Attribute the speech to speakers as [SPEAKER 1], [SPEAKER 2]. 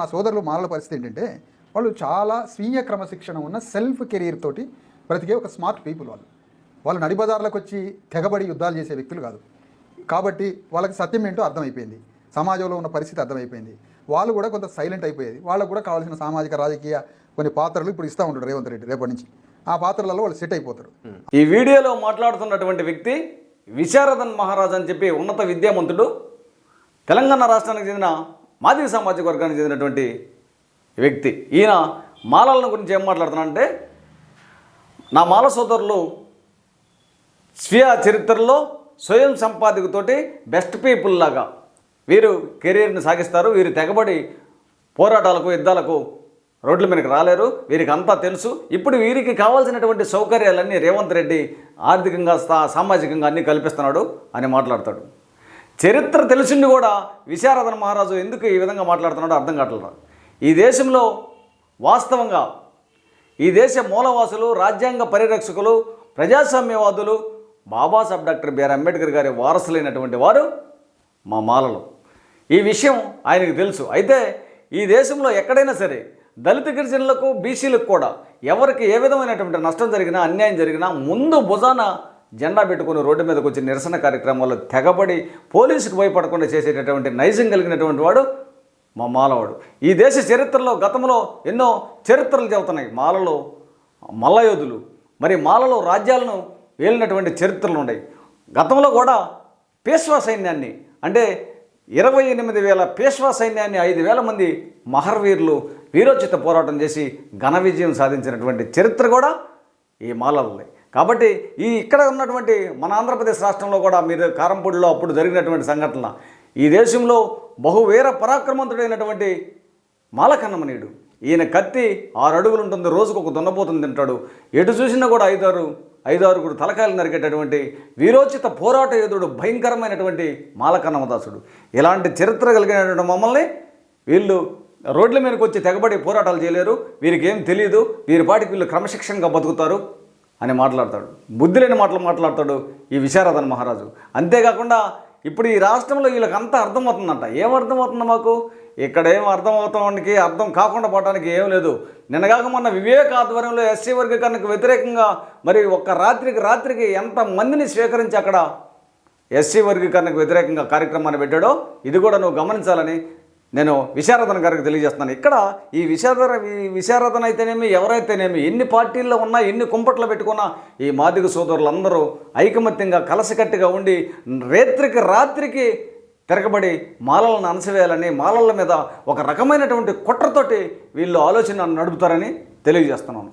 [SPEAKER 1] నా సోదరులు మారల పరిస్థితి ఏంటంటే వాళ్ళు చాలా స్వీయ క్రమశిక్షణ ఉన్న సెల్ఫ్ కెరీర్ తోటి బ్రతికే ఒక స్మార్ట్ పీపుల్ వాళ్ళు. వాళ్ళు నడిబజార్లకు వచ్చి తెగబడి యుద్ధాలు చేసే వ్యక్తులు కాదు. కాబట్టి వాళ్ళకి సత్యం ఏంటో అర్థమైపోయింది. సమాజంలో ఉన్న పరిస్థితి అర్థమైపోయింది. వాళ్ళు కూడా కొంత సైలెంట్ అయిపోయేది వాళ్ళకు కూడా కావాల్సిన సామాజిక రాజకీయ కొన్ని పాత్రలు ఇప్పుడు ఇస్తూ ఉంటాడు రేవంత్ రెడ్డి రేపటి నుంచి. ఆ పాత్రలలో వాళ్ళు సెట్ అయిపోతారు.
[SPEAKER 2] ఈ వీడియోలో మాట్లాడుతున్నటువంటి వ్యక్తి విశారదన్ మహారాజ్ అని చెప్పి ఉన్నత విద్యామంతుడు. తెలంగాణ రాష్ట్రానికి చెందిన మాదిరి సామాజిక వర్గానికి చెందినటువంటి వ్యక్తి. ఈయన మాలలను గురించి ఏం మాట్లాడుతున్నానంటే నా మాల సోదరులు స్వీయ చరిత్రలో స్వయం సంపాదకుతోటి బెస్ట్ పీపుల్ లాగా. వీరు కెరీర్ని సాగిస్తారు వీరు తెగబడి పోరాటాలకు యుద్ధాలకు రోడ్ల మీదకి రాలేరు వీరికి అంతా తెలుసు. ఇప్పుడు వీరికి కావాల్సినటువంటి సౌకర్యాలన్నీ రేవంత్ రెడ్డి ఆర్థికంగా సా- సామాజికంగా అన్నీ కల్పిస్తున్నాడు అని మాట్లాడతాడు. చరిత్ర తెలిసిండి కూడా విశారదన మహారాజు ఎందుకు ఈ విధంగా మాట్లాడుతున్నాడో అర్థం కావట్లేదు. ఈ దేశంలో వాస్తవంగా ఈ దేశ మూలవాసులు రాజ్యాంగ పరిరక్షకులు ప్రజాస్వామ్యవాదులు Babasaheb doctor B R Ambedkar గారి వారసులైనటువంటి వారు మా మాలలు. ఈ విషయం ఆయనకు తెలుసు. అయితే ఈ దేశంలో ఎక్కడైనా సరే దళిత గిరిజనులకు బీసీలకు కూడా ఎవరికి ఏ విధమైనటువంటి నష్టం జరిగినా అన్యాయం జరిగినా ముందు భుజాన జెండా పెట్టుకుని రోడ్డు మీదకి వచ్చి నిరసన కార్యక్రమాల్లో తెగబడి పోలీసుకు భయపడకుండా చేసేటటువంటి నైజం కలిగినటువంటి వాడు మా మాలవాడు. ఈ దేశ చరిత్రలో గతంలో ఎన్నో చరిత్రలు చెబుతున్నాయి. మాలలో మల్లయోధులు మరి మాలలో రాజ్యాలను వేలినటువంటి చరిత్రలు ఉన్నాయి. గతంలో కూడా పేష్వా సైన్యాన్ని అంటే ఇరవై ఎనిమిది వేల పేష్వా సైన్యాన్ని ఐదు వేల మంది మహర్వీరులు వీరోచిత పోరాటం చేసి ఘన విజయం సాధించినటువంటి చరిత్ర కూడా ఈ మాలలది. కాబట్టి ఈ ఇక్కడ ఉన్నటువంటి మన ఆంధ్రప్రదేశ్ రాష్ట్రంలో కూడా మీరు కారంపూడిలో అప్పుడు జరిగినటువంటి సంఘటన ఈ దేశంలో బహువీర పరాక్రమంతుడైనటువంటి మాలకన్నమనీయుడు. ఈయన కత్తి ఆరు అడుగులు ఉంటుంది రోజుకు ఒక దున్నపోతుంది తింటాడు. ఎటు చూసినా కూడా ఐదారు ఐదారుగురు తలకాయలు నరికేటటువంటి వీరోచిత పోరాట యోధుడు భయంకరమైనటువంటి మాలకన్నమదాసుడు. ఇలాంటి చరిత్ర కలిగినటువంటి మమ్మల్ని వీళ్ళు రోడ్ల మీదకి వచ్చి తెగబడి పోరాటాలు చేయలేరు. వీరికి ఏం తెలియదు వీరి పాటికి వీళ్ళు క్రమశిక్షణగా బతుకుతారు. అని మాట్లాడతాడు. బుద్ధి లేని మాటలు మాట్లాడతాడు ఈ విశారదన్ మహారాజు. అంతేకాకుండా ఇప్పుడు ఈ రాష్ట్రంలో వీళ్ళకి అంతా అర్థమవుతుందంట. ఏం అర్థమవుతుంది మాకు? ఇక్కడ ఏం అర్థమవుతానికి అర్థం కాకుండా పోవడానికి ఏం లేదు. నిన్నగాక మొన్న వివేక ఆధ్వర్యంలో ఎస్సీ వర్గీకరణకు వ్యతిరేకంగా మరి ఒక్క రాత్రికి రాత్రికి ఎంత మందిని స్వీకరించి అక్కడ ఎస్సీ వర్గీకరణకు వ్యతిరేకంగా కార్యక్రమాన్ని పెట్టాడో ఇది కూడా నువ్వు గమనించాలని నేను విశారదన గారికి తెలియజేస్తున్నాను. ఇక్కడ ఈ విశారద ఈ విశారదన అయితేనేమి ఎవరైతేనేమి ఎన్ని పార్టీల్లో ఉన్నా ఎన్ని కుంపట్లు పెట్టుకున్నా ఈ మాదిగ సోదరులందరూ ఐకమత్యంగా కలసికట్టుగా ఉండి రేత్రికి రాత్రికి తిరగబడి మాలలను అణసివేయాలని మాలల మీద ఒక రకమైనటువంటి కుట్రతోటి వీళ్ళు ఆలోచన నడుపుతారని తెలియజేస్తున్నాను.